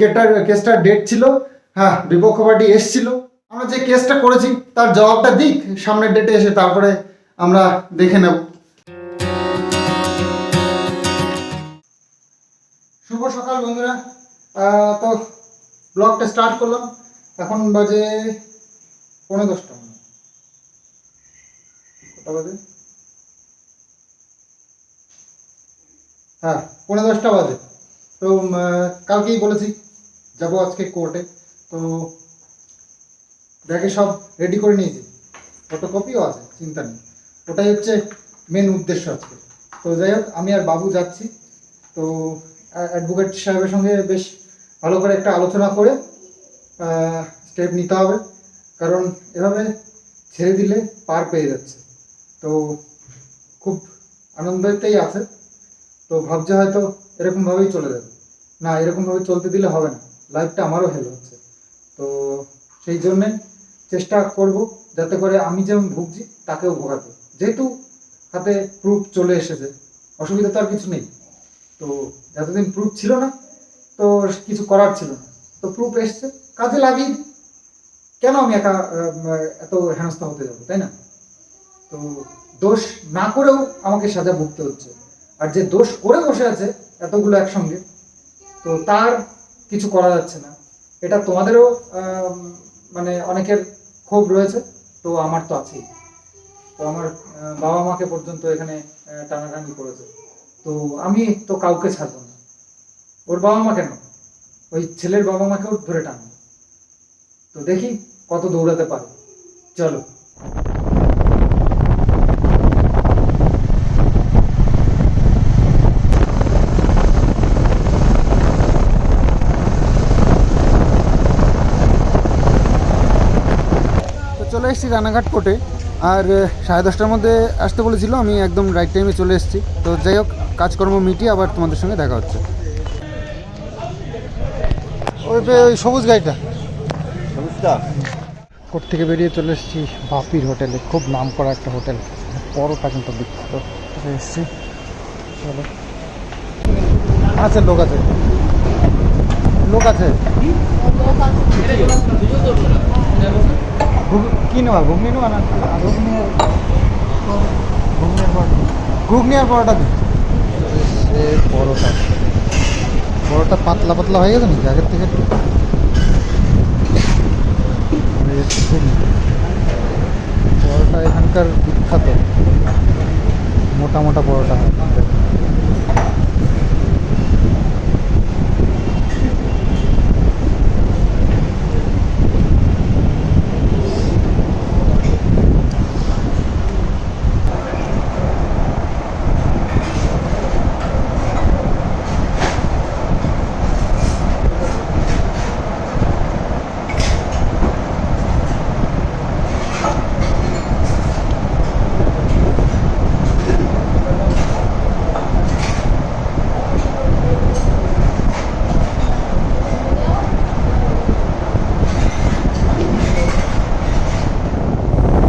কেসটার কেসটার date ছিল হ্যাঁ বিপক্ষ পার্টি এসছিল। আমরা যে কেসটা করেছি, তার জবাবটা দিক, সামনের ডেটে এসে তারপরে আমরা দেখে নেব। শুভ সকাল বন্ধুরা। তো ব্লগটা স্টার্ট করলাম। এখন বাজে পনেরো দশটা। কটা বাজে? হ্যাঁ পনেরো দশটা বাজে। তো কালকেই বলেছি। যাব আজকে কোর্টে তো ব্যাগে সব রেডি করে নিয়েছি। ফটোকপিও আছে, চিন্তা নেই। ওটাই হচ্ছে মেন উদ্দেশ্য আজকে। তো যাই হোক, আমি আর বাবু যাচ্ছি। তো অ্যাডভোকেট সাহেবের সঙ্গে বেশ ভালো করে একটা আলোচনা করে স্টেপ নিতে হবে। কারণ এভাবে ছেড়ে দিলে পার পেয়ে যাচ্ছে। তো খুব আনন্দতেই আছে। তো ভাবছে হয়তো এরকমভাবেই চলে যাবে। না, এরকমভাবে চলতে দিলে হবে না। লাইফটা আমারও হেল হচ্ছে। তো সেই জন্যে চেষ্টা করব যাতে করে আমি যেমন ভুগছি, তাকেও ভোগাতে যেহেতু হাতে প্রুফ চলে এসেছে, অসুবিধা তো আর কিছু নেই। তো যতদিন প্রুফ ছিল না, তো কিছু করার ছিল না। তো প্রুফ এসছে, কাজে দিই। কেন আমি একা এত হেনস্থা হতে যাব, তাই না? তো দোষ না করেও আমাকে সাজা ভুগতে হচ্ছে। আর যে দোষ করে বসে আছে এতগুলো একসঙ্গে, তো তার কিছু করা যাচ্ছে না। এটা তোমাদেরও মানে অনেকের ক্ষোভ রয়েছে, তো আমার তো আছেই। তো আমার বাবা মাকে পর্যন্ত এখানে টানাটানি করেছে। তো আমি তো কাউকে ছাড়বো না। ওর বাবা মা কেন? ওই ছেলের বাবা মাকেও ধরে টানবো। তো দেখি কত দৌড়াতে পারে। চলো তো চলে এসেছি রানাঘাট কোর্টে। আর সাড়ে দশটার মধ্যে আসতে বলেছিল আমি একদম রাইট টাইমে চলে এসেছি। তো যাই হোক কাজকর্ম মিটিয়ে আবার তোমাদের সঙ্গে দেখা হচ্ছে। ওই ওই সবুজ গাড়িটা। কোর্ট থেকে বেরিয়ে চলে এসেছি বাপির হোটেলে খুব নাম করা একটা হোটেল। পরোটা কিন্তু বিখ্যাত। চলে এসেছি। চলো। আছে লোক আছে। লোক আছে। কি নেওয়া ঘুগনি নেওয়া না? ঘুগনি আর ঘুগনি আর পরোটা ঘুগনি আর পরোটা। পরোটা পরোটা পাতলা পাতলা হয়ে গেছে নাকি? আগের থেকে একটু। পরোটা এখানকার বিখ্যাত। মোটা মোটা পরোটা। হয়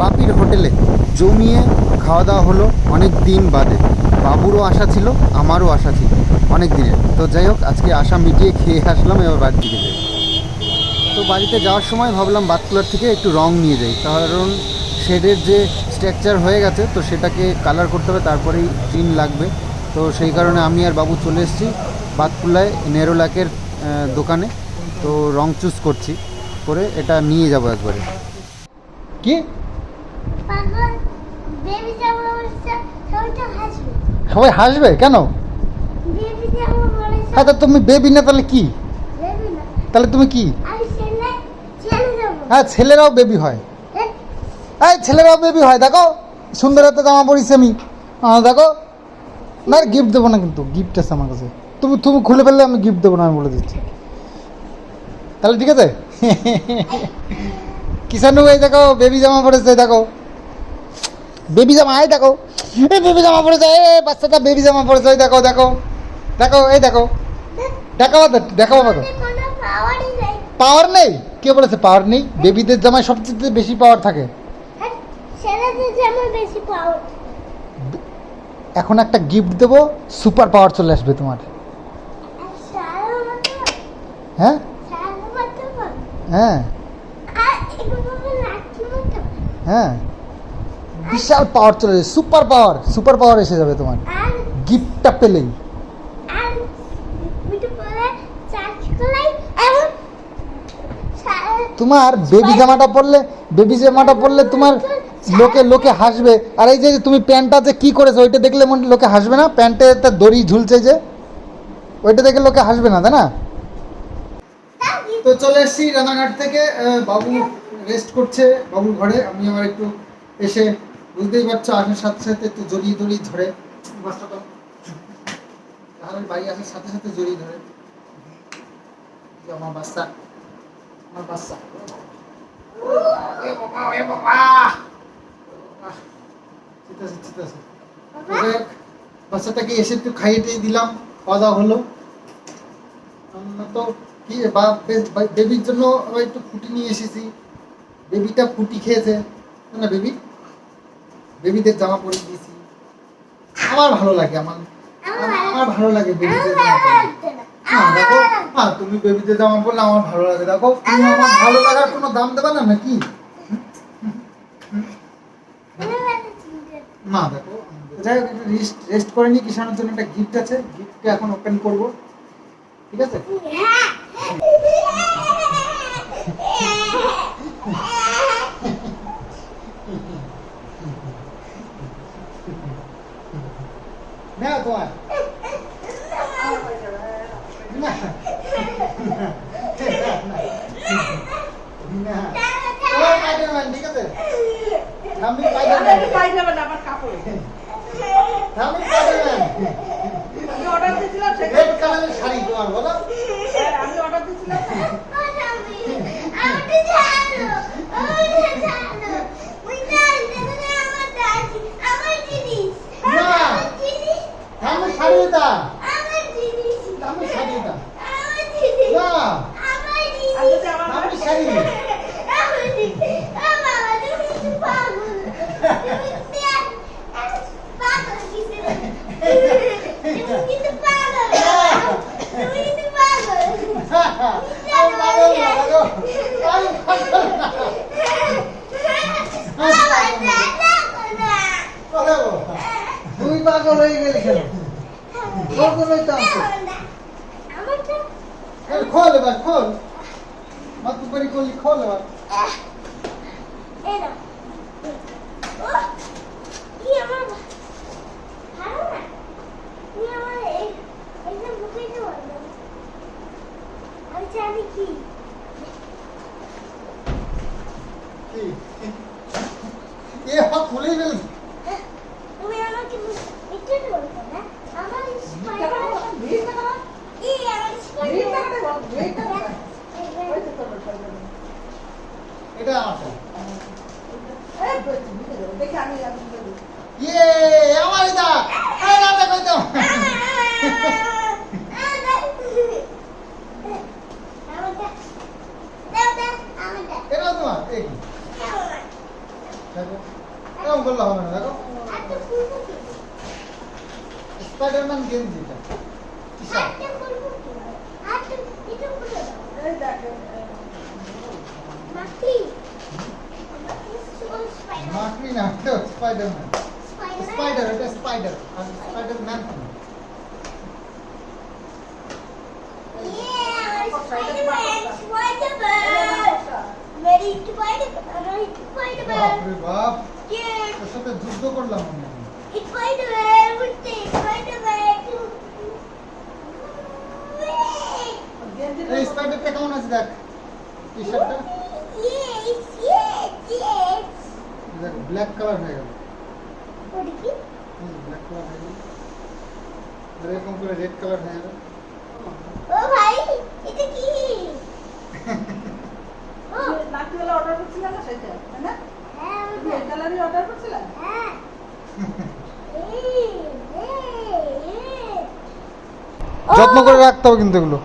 বাপির হোটেলে জমিয়ে খাওয়া দাওয়া হলো অনেক দিন বাদে। বাবুরও আশা ছিল, আমারও আশা ছিল অনেক দিনের। তো যাই হোক, আজকে আশা মিটিয়ে খেয়ে আসলাম, এবার বাড়ির দিকে যাই। তো বাড়িতে যাওয়ার সময় ভাবলাম বাতকুলার থেকে একটু রং নিয়ে যাই। কারণ শেডের যে স্ট্রাকচার হয়ে গেছে, তো সেটাকে কালার করতে হবে, তারপরেই টিন লাগবে। তো সেই কারণে আমি আর বাবু চলে এসেছি বাতকুলায় নেরোলাকের দোকানে। তো রং চুজ করছি, করে এটা নিয়ে যাব একবারে। কি? সবাই হাসবে? কেন? হ্যাঁ তা তুমি বেবি না তাহলে কি? তাহলে তুমি কি? হ্যাঁ ছেলেরাও বেবি হয়। এই ছেলেরাও বেবি হয় দেখো। সুন্দর একটা জামা পরিছি আমি। দেখো। না গিফট দেবো না কিন্তু গিফট আছে আমার কাছে। তুমি তুমি খুলে ফেললে আমি গিফট দেবো না আমি বলে দিচ্ছি। তাহলে ঠিক আছে? কিষানু এই দেখো বেবি জামা পড়েছে দেখো। বেবি জামা এই দেখো। এই বেবি জামা পড়েছে এ বাচ্চাটা বেবি জামা পড়েছে এই দেখো দেখো। দেখো এই দেখো। দেখাবো তো দেখাবো তো পাওয়ার নেই। কে বলেছে পাওয়ার নেই? বেবিদের জামায় সবচেয়ে বেশি পাওয়ার থাকে। এখন একটা গিফট দেবো সুপার পাওয়ার চলে আসবে তোমার। হ্যাঁ? হ্যাঁ। হ্যাঁ। বিশাল পাওয়ার চলে যাবে সুপার পাওয়ার সুপার পাওয়ার এসে যাবে তোমার। গিফটটা পেলেই। তোমার বেবি জামাটা পরলে বেবি জামাটা পরলে তোমার লোকে লোকে হাসবে। আর এই যে তুমি প্যান্টটা যে কি করেছ ওইটা দেখলে মনে লোকে হাসবে না? প্যান্টে একটা দড়ি ঝুলছে যে ওইটা দেখে লোকে হাসবে না তাই না? তো চলে এসেছি রানাঘাট থেকে। বাবু রেস্ট করছে বাবুর ঘরে। আমি আবার একটু এসে বুঝতেই পারছ আসার সাথে সাথে একটু জড়িয়ে জড়িয়ে ধরে। তাহলে বাড়ি আসার সাথে সাথে জড়িয়ে ধরে। আমার বাচ্চা আমার বাচ্চা ঠিক আছে ঠিক বাচ্চাটাকে এসে একটু খাইয়ে টাইয়ে দিলাম খাওয়া দাওয়া হলো। তো কি বা বেবির জন্য আবার একটু ফুটি নিয়ে এসেছি। বেবিটা ফুটি খেয়েছে। না বেবি? বেবিদের জামা পরে দিয়েছি। আমার ভালো লাগে আমার আমার ভালো লাগে বেবিদের জামা। হ্যাঁ দেখো হ্যাঁ তুমি বেবিদের জামা পরলে আমার ভালো লাগে। দেখো তুমি আমার ভালো লাগার কোনো দাম দেবে না নাকি? না। দেখো যাই হোক রেস্ট রেস্ট করে নি কিষানের জন্য একটা গিফট আছে। গিফটটা এখন ওপেন করব। ঠিক আছে? হ্যাঁ। না তোমার না না তোমার স্পাইডারম্যান ঠিক আছে আমি স্পাইডারম্যান পাই যাবে না আমার কাপড়ে আমি স্পাইডারম্যান আমি অর্ডার দিয়েছিলাম সেখানে রেড কালারের শাড়ি তোমার বলো আমি অর্ডার দিয়েছিলাম আমাকে ছাড়ো আমাকে ছাড়ো ওই না দেখো আমার দাদি আমার জিনিস না। আমার জিনিস আমি শাড়ি এটা আমার জিনিস আমি শাড়ি এটা আমার জিনিস না আমার জিনিস আর যদি আমার আমি শাড়ি আমার জিনিস ও বাবা তুমি তো পাগল তুমি তো পাগল কিছু তুমি কিন্তু পাগল তুমি কিন্তু পাগল আমি পাগল না দেখো আমি পাগল হয়ে গেলি কেন? তোর জন্যই তো। আসছে খোল এবার খোল। করি করলি খোল কি এ হাত খুলেই ফেললি। তুমি আমাকে একটু বলছো না? আমার স্পাইডার এই আমার স্পাইডার করো, ভিড়টা করো। ওই তো করো, করো। এটা আছে এই তো, ভিড়ে যাবে। দেখি আমি আমি বলি। ইয়ে আমার এটা এই না দেখো তো এটা তোমার এই দেখো। স্পাইডারম্যান গেঞ্জি এটা কিসব এই দেখ, এই, মাকড়ি না এটা স্পাইডারম্যান স্পাইডার এটা স্পাইডার আর স্পাইডারম্যান কেন? Very Spider-Man, very Spider-Man. বাপরে বাপ Yes. তোর সাথে যুদ্ধ করলাম আমি এখন। Spider-Man, উঠতে, Spider-Man. গেঞ্জিটা এই স্পাইডারটা কেমন আছে দেখ টি শার্টটা Yes, yes, yes. দেখ ব্ল্যাক কালার হয়ে গেল। ওটা কি? ব্ল্যাক কালার হয়ে গেল। এরকম করে রেড কালার হয়ে গেল। ও ভাই, এটা কি? ও, নাকওয়ালা অর্ডার করছিলাম না সেটা তাই না? হ্যাঁ, তুমি কালারই অর্ডার করছিলাম হ্যাঁ। এই, এই, এই। যত্ন করে রাখতে হবে কিন্তু এগুলো।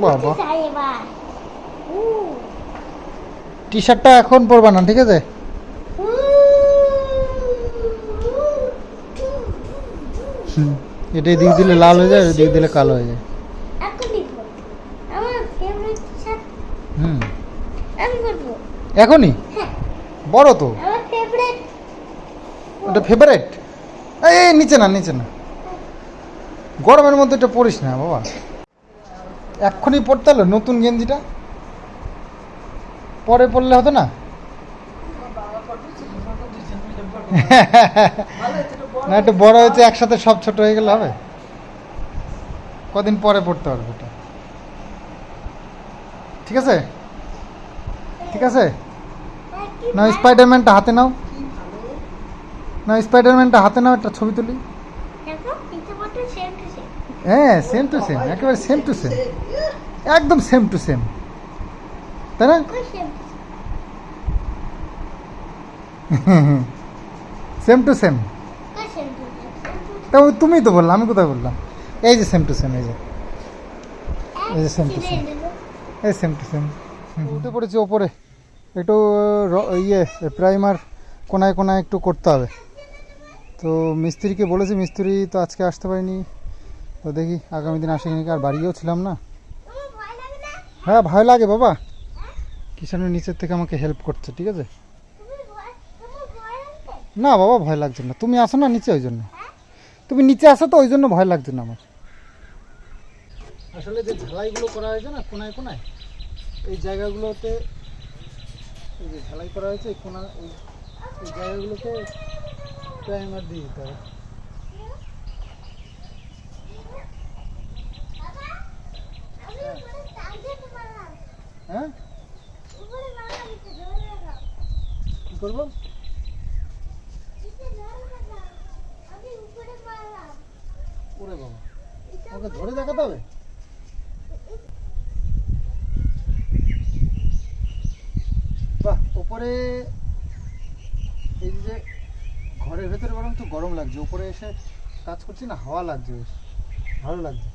বাবা। টি শার্টটা এখন পরবা না ঠিক আছে। এটা এদিক দিলে লাল হয়ে যায় এদিক দিলে কালো হয়ে যায়। হুম। এখনই? হ্যাঁ। বড় তো। ওটা ফেভারেট এই নিচে না নিচে না। গরমের মধ্যে এটা পরিস না বাবা। এক্ষুনি পড়তে হলো নতুন গেঞ্জিটা। পরে পড়লে হতো না? না একটু বড় হয়েছে একসাথে সব ছোট হয়ে গেলে হবে। কদিন পরে পড়তে পারবে এটা। ঠিক আছে? ঠিক আছে? না স্পাইডারম্যানটা হাতে নাও। না স্পাইডারম্যানটা হাতে নাও একটা ছবি তুলি। হ্যাঁ সেম টু সেম একেবারে সেম টু সেম একদম সেম টু সেম তাই না? Same same to same same to same তা তুমিই তো বললাম আমি কোথায় বললাম? এই যে সেম টু সেম এই যে। এই যে same to same. এই সেম টু সেম উঠে পড়েছি ওপরে। একটু ইয়ে প্রাইমার কোনায় কোনায় একটু করতে হবে। তো মিস্ত্রিকে বলেছি, মিস্ত্রি তো আজকে আসতে পারিনি। তো দেখি, আগামী দিন আসে নাকি আর বাড়িও ছিলাম না। হ্যাঁ ভয় লাগে বাবা। কিষানের নিচের থেকে আমাকে হেল্প করছে ঠিক আছে? তুমি ভয় তোমার ভয় লাগে না বাবা ভয় লাগছে না। তুমি আসো না নিচে ওই জন্য। তুমি নিচে আসো তো ওই জন্য ভয় লাগছে না আমার। আসলে যে ঝালাইগুলো করা হয়েছে না কোনায় কোনায়? এই জায়গাগুলোতে এই যে ঝালাই করা হয়েছে এই কোনা এই এই জায়গাগুলোতে প্রাইমার দিয়ে দিতে হবে। হ্যাঁ উপরে মারলাম একটু ধরে রাখো কী করব? বাবা। ওকে ধরে দেখাতে হবে? বাহ, ওপরে এই যে ঘরের ভেতরে বরং তো গরম লাগছে উপরে এসে কাজ করছি না, হাওয়া লাগছে ভালো লাগছে।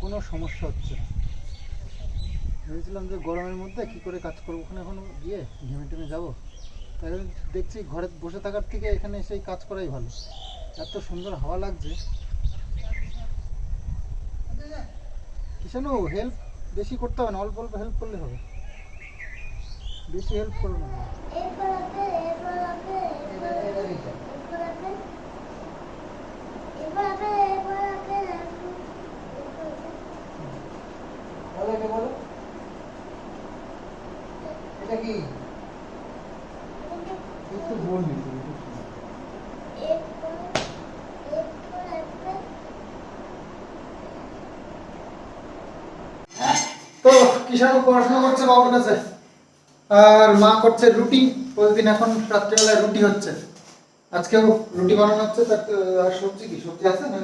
কোনো সমস্যা হচ্ছে না। ভেবেছিলাম যে গরমের মধ্যে কি করে কাজ করব? ওখানে এখন গিয়ে ঘেমে টেমে যাব। তাই দেখছি, ঘরে বসে থাকার থেকে এখানে এসে এই কাজ করাই ভালো। এত সুন্দর হাওয়া লাগছে। কিষানু হেল্প বেশি করতে হবে না, অল্প অল্প হেল্প করলে হবে। বেশি হেল্প করবে না। কিষানু পড়াশোনা করছে বাবার কাছে। আর মা করছে রুটি। প্রতিদিন এখন রাত্রেবেলায় রুটি হচ্ছে। আজকেও রুটি বানানো হচ্ছে। তার আর সবজি কি? সবজি আছে না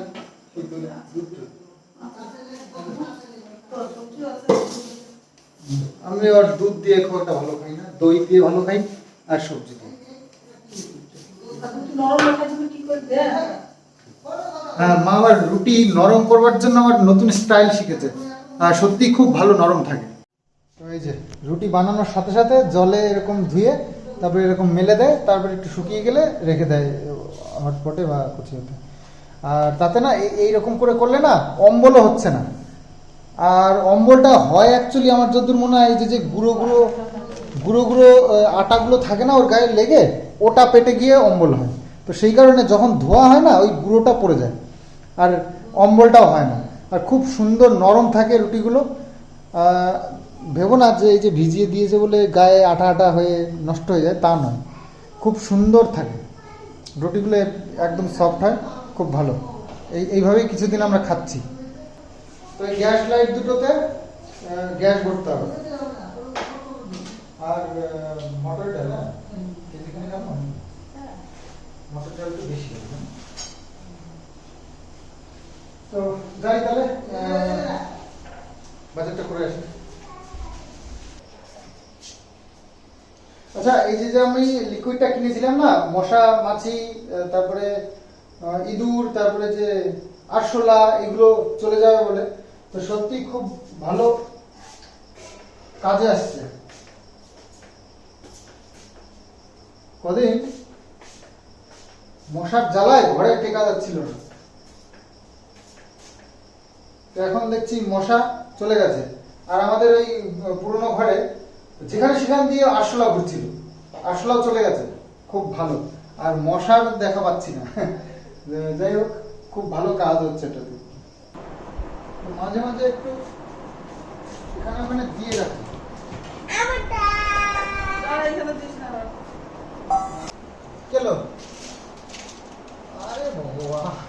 আমি আর দুধ দিয়ে খুব একটা ভালো খাই না। দই দিয়ে ভালো খাই আর সবজি দিয়ে। হ্যাঁ মা আবার রুটি নরম করবার জন্য আমার নতুন স্টাইল শিখেছে। আর সত্যি খুব ভালো নরম থাকে। তো এই যে রুটি বানানোর সাথে সাথে জলে এরকম ধুয়ে তারপরে এরকম মেলে দেয়, তারপরে একটু শুকিয়ে গেলে রেখে দেয় হটপটে বা কুচিওতে আর তাতে না এই- এইরকম করে করলে না অম্বলও হচ্ছে না। আর অম্বলটা হয় অ্যাকচুয়ালি আমার যতদূর মনে হয় যে যে গুঁড়ো গুঁড়ো গুঁড়ো গুঁড়ো আটাগুলো থাকে না ওর গায়ে লেগে, ওটা পেটে গিয়ে অম্বল হয়। তো সেই কারণে যখন ধোয়া হয় না, ওই গুঁড়োটা পড়ে যায়। আর অম্বলটাও হয় না। আর খুব সুন্দর নরম থাকে রুটিগুলো। ভেবো না যে এই যে ভিজিয়ে দিয়েছে বলে গায়ে আটা আটা হয়ে নষ্ট হয়ে যায়, তা নয়। খুব সুন্দর থাকে। রুটিগুলো একদম সফট হয়, খুব ভালো। এই, এইভাবেই কিছুদিন আমরা খাচ্ছি। তো এই গ্যাস লাইট দুটোতে গ্যাস ভরতে হবে। আর মটর ডাল হ্যাঁ? মটর ডাল একটু বেশি হ্যাঁ? তো যাই তাহলে বাজারটা করে আসি। আচ্ছা এই যে যে আমি লিকুইডটা কিনেছিলাম না, মশা, মাছি তারপরে ইঁদুর, তারপরে যে আরশোলা, এগুলো চলে যাবে বলে, তো সত্যি খুব ভালো কাজে আসছে। কদিন মশার জ্বালায় ঘরে টেকা যাচ্ছিল না। এখন দেখছি মশা চলে গেছে। আর আমাদের ওই পুরোনো ঘরে যেখানে সেখান দিয়ে আরশোলা ঘুরছিল আরশোলাও চলে গেছে। খুব ভালো। আর মশার দেখা পাচ্ছি না। যাই হোক খুব ভালো কাজ হচ্ছে এটাতে। মাঝে মাঝে একটু এখানে ওখানে দিয়ে রাখি। কেলো? আরে ভগবান।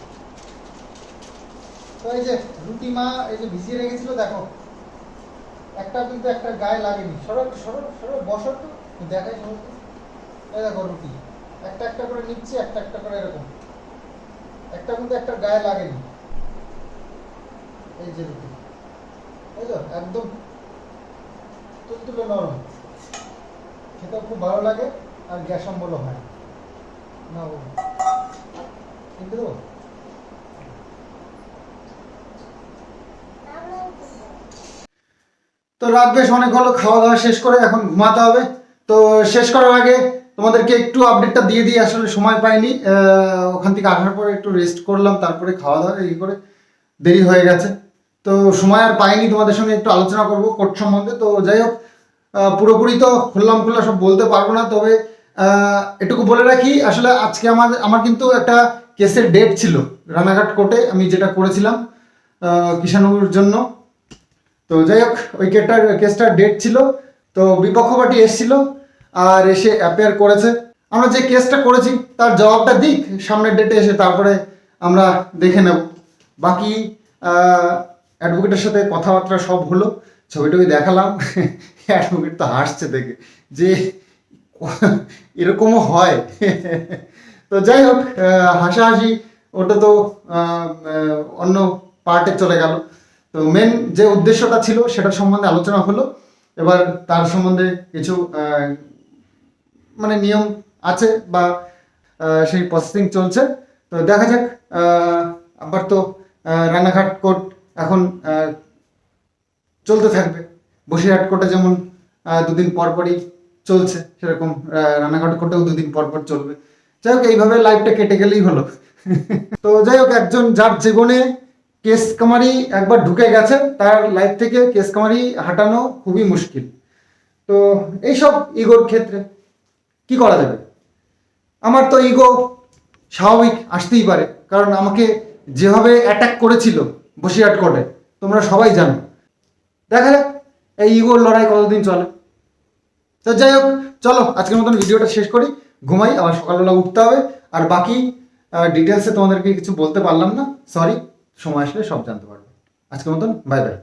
তো এই যে রুটি মা এই যে ভিজিয়ে রেখেছিল, দেখো। একটা কিন্তু একটা গায়ে লাগেনি। সরো একটু সরো সরো, বসো একটু। দেখাই সরো এই দেখো রুটি। একটা একটা করে নিচ্ছি, একটা একটা করে এরকম। একটা কিন্তু একটা গায়ে লাগেনি। এই যে রুটি। তো একদম তুলতুলে নরম। খেতেও খুব ভালো লাগে, আর গ্যাস অম্বলও হয়। না কিনতে দেবো তো রাত বেশ অনেক হলো খাওয়া দাওয়া শেষ করে এখন ঘুমাতে হবে। তো শেষ করার আগে তোমাদেরকে একটু আপডেটটা দিয়ে দিই, আসলে সময় পাইনি। ওখান থেকে আসার পরে একটু রেস্ট করলাম, তারপরে খাওয়া দাওয়া এই করে দেরি হয়ে গেছে। তো সময় আর পাইনি তোমাদের সঙ্গে একটু আলোচনা করব কোর্ট সম্বন্ধে। তো যাই হোক পুরোপুরি তো খুললাম খুল্লা সব বলতে পারব না, তবে এটুকু বলে রাখি, আসলে আজকে আমার আমার কিন্তু একটা কেসের ডেট ছিল রানাঘাট কোর্টে আমি যেটা করেছিলাম কিষাণুর জন্য। তো যাই হোক, ওই কেসটার কেসটার ডেট ছিল, তো বিপক্ষ পার্টি এসেছিল আর এসে অ্যাপেয়ার করেছে। আমরা যে কেসটা করেছি, তার জবাবটা দিক, সামনের ডেটে এসে তারপরে আমরা দেখে নেব। বাকি অ্যাডভোকেটের সাথে কথাবার্তা সব হলো, ছবি টবি দেখালাম অ্যাডভোকেট তো হাসছে দেখে, যে এরকমও হয়। তো যাই হোক হাসাহাসি, ওটা তো অন্য পার্টে চলে গেল। তো মেন যে উদ্দেশ্যটা ছিল সেটার সম্বন্ধে আলোচনা হলো। এবার তার সম্বন্ধে কিছু মানে নিয়ম আছে বা সেই প্রসেসিং চলছে। তো দেখা যাক আবার তো রানাঘাট কোর্ট এখন চলতে থাকবে। বসিরহাট কোর্টে যেমন দুদিন পর পরই চলছে, সেরকম রানাঘাট কোর্টেও দুদিন পর পর চলবে। যাই হোক, এইভাবে লাইফটা কেটে গেলেই হলো। তো যাই হোক, একজন যার জীবনে কেস কামারি একবার ঢুকে গেছে, তার লাইফ থেকে কেস কামারি হাঁটানো খুবই মুশকিল। তো এইসব ইগোর ক্ষেত্রে কি করা যাবে? আমার তো ইগো স্বাভাবিক আসতেই পারে, কারণ আমাকে যেভাবে অ্যাটাক করেছিল বসিরহাট কোর্টে তোমরা সবাই জানো। দেখা যাক, এই ইগোর লড়াই কতদিন চলে। তো যাই হোক, চলো, আজকের মতন ভিডিওটা শেষ করি। ঘুমাই, আবার সকালবেলা উঠতে হবে। আর বাকি ডিটেলসে তোমাদেরকে কিছু বলতে পারলাম না সরি সময় আসলে সব জানতে পারবে। আজকের মতন বাই বাই